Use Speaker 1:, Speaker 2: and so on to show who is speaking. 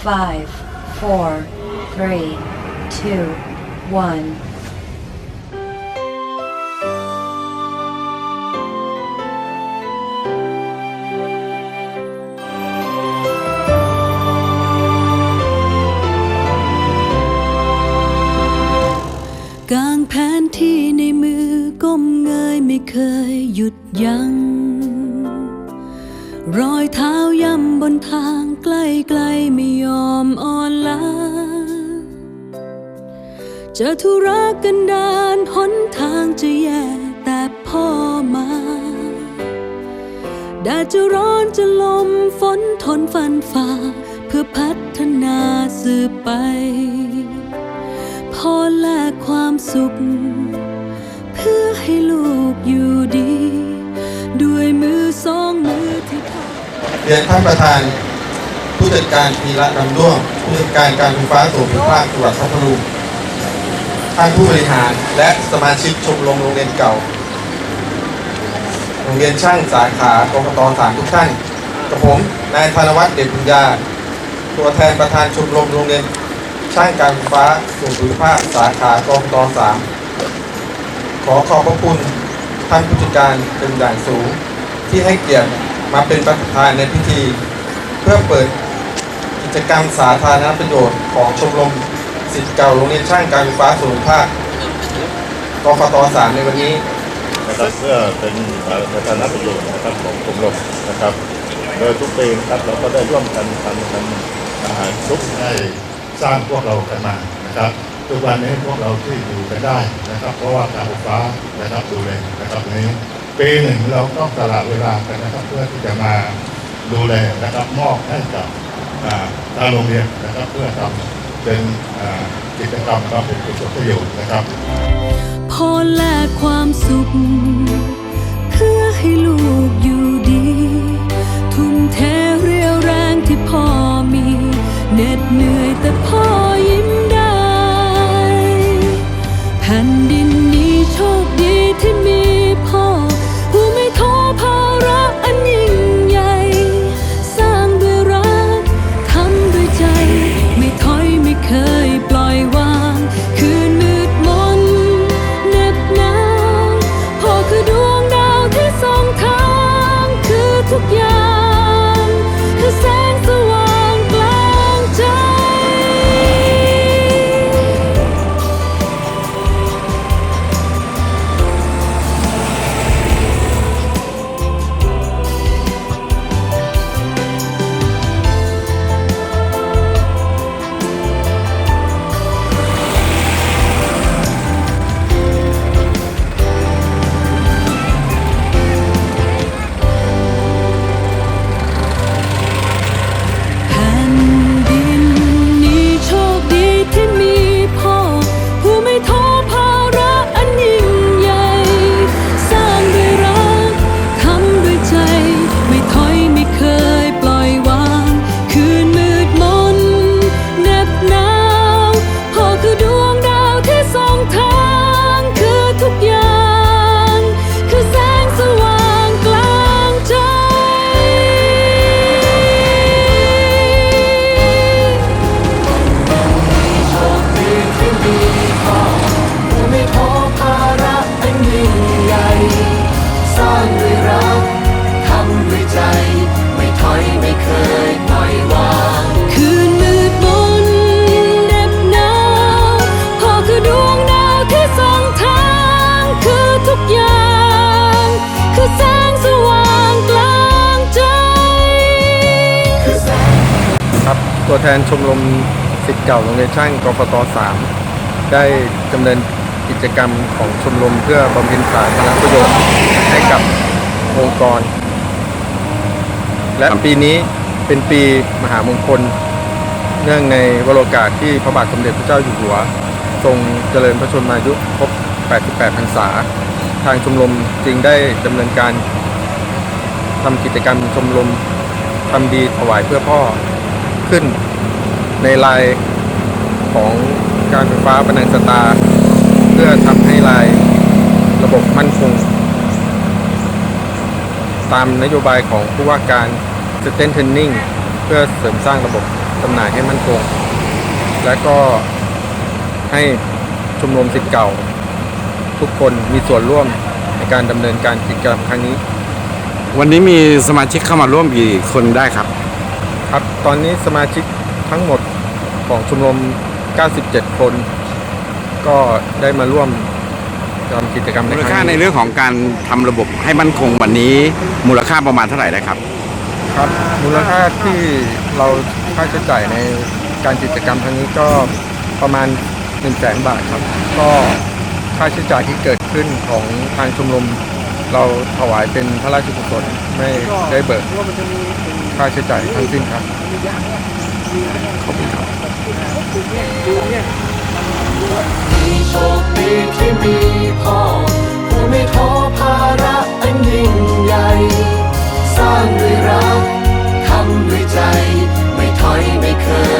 Speaker 1: five, four, three, two, one.
Speaker 2: กางแผนที่ในมือก้มเงยไม่เคยหยุดยัง้ง รอยเท้าย่ำบนทางใกล้ๆไม่ยอมอ่อนล้าจะธุระกันดานหนทางจะแย่แต่พ่อมาแดดจะร้อนจะลมฝนทนฟันฝ่า เพื่อพัฒนาสืบไป พ่อแลกความสุข เพื่อให้ลูกอยู่ดี
Speaker 3: เรียนท่านประธาน ผู้จัดการพีระดำด้วงผู้จัดการการไฟฟ้าส่วนภูมิภาคจังหวัดพัทลุงท่านผู้บริหารและสมาชิกชมรมโรงเรียนเก่า โรงเรียนช่างสาขากกตสามทุกท่านกับผมนายธนวัฒน์เดชบุญญา ตัวแทนประธานชมรมโรงเรียนช่างการไฟฟ้าส่วนภูมิภาคสาขากกตสามขอขอบพระคุณท่านผู้จัดการเป็นอย่างสูงที่ให้เกียรติ มาเป็นประธานในพิธี เพื่อเปิดกิจกรรมสาธารณประโยชน์ของชมรมสิทธิ์เก่าโรงเรียนช่างการไฟฟ้าส่วนภูมิภาคกฟตสามในวันนี้
Speaker 4: นะครับเพื่อเป็นสาธารณประโยชน์นะครับของชมรมนะครับ โดยทุกปีนะครับเราก็ได้ร่วมกันทำกันอาหารทุก
Speaker 5: ได้สร้างพวกเรากันมานะครับทุกวันนี้พวกเราที่อยู่กันได้นะครับ เพราะว่าการไฟฟ้านะครับดูแลนะครับนี้ ปีหนึ่งเราต้องตลาดเวลากันนะครับ เพื่อที่จะมาดูแลนะครับมอบให้กับทางโรงเรียนนะครับเพื่อทำเป็นกิจกรรมบำเพ็ญกุศลประโยชน์นะครับ
Speaker 2: พอแลกความสุข เพื่อให้ลูกอยู่ดี
Speaker 3: ตัวแทนชมรมสิทธิ์เก่าโรงเรียนช่างกฟต3ได้ดำเนินกิจกรรมของชมรมเพื่อบำเพ็ญสาธารณประโยชน์ให้กับองค์กร และปีนี้เป็นปีมหามงคล เนื่องในวโรกาสที่พระบาทสมเด็จพระเจ้าอยู่หัว ทรงเจริญพระชนมายุครบ 88 พรรษา ทางชมรมจึงได้ดำเนินการทำกิจกรรมชมรมทำดีถวายเพื่อพ่อ ขึ้นในลายของการไฟฟ้าพนังสตาร์เพื่อทำให้ลายระบบมั่นคง ตามนโยบายของผู้ว่าการ s t e n t e n i n g เพื่อเสริมสร้างระบบจำหน่ายให้มั่นคง และก็ให้ชุมรมสิทธิ์เก่า ทุกคนมีส่วนร่วมในการดำเนินการกิจกรรมครั้งนี้
Speaker 6: วันนี้มีสมาชิกเข้ามาร่วมกี่คนได้ครับ
Speaker 3: ครับตอนนี้สมาชิกทั้งหมดของชมรม 97 คน ก็ได้มาร่วมทำกิจกรรมใน
Speaker 6: มูล
Speaker 3: ค
Speaker 6: ค่า
Speaker 3: รั้ง
Speaker 6: ใน
Speaker 3: นี้
Speaker 6: เรื่องของการทำระบบให้มั่นคงวันนี้ มูลค่าประมาณเท่าไหร่ได้ครับ
Speaker 3: ครับ มูลค่าที่เราค่าใช้จ่ายในการกิจกรรมครั้งนี้ก็ประมาณ1 0 0 0 0แสนบาทครับ ก็ค่าใช้จ่ายที่เกิดขึ้นของทางชมรม เราถวายเป็นพระราชกุศลไม่ได้เบิกค่าใช้จ่ายทั้งสิ้นครับ
Speaker 6: ขอบคุณครับ
Speaker 7: มีโชคดีที่มีพ่อผู้ไม่ท้อภาระอันยิ่งใหญ่สร้างด้วยรักทำด้วยใจ ไม่ถอยไม่เคย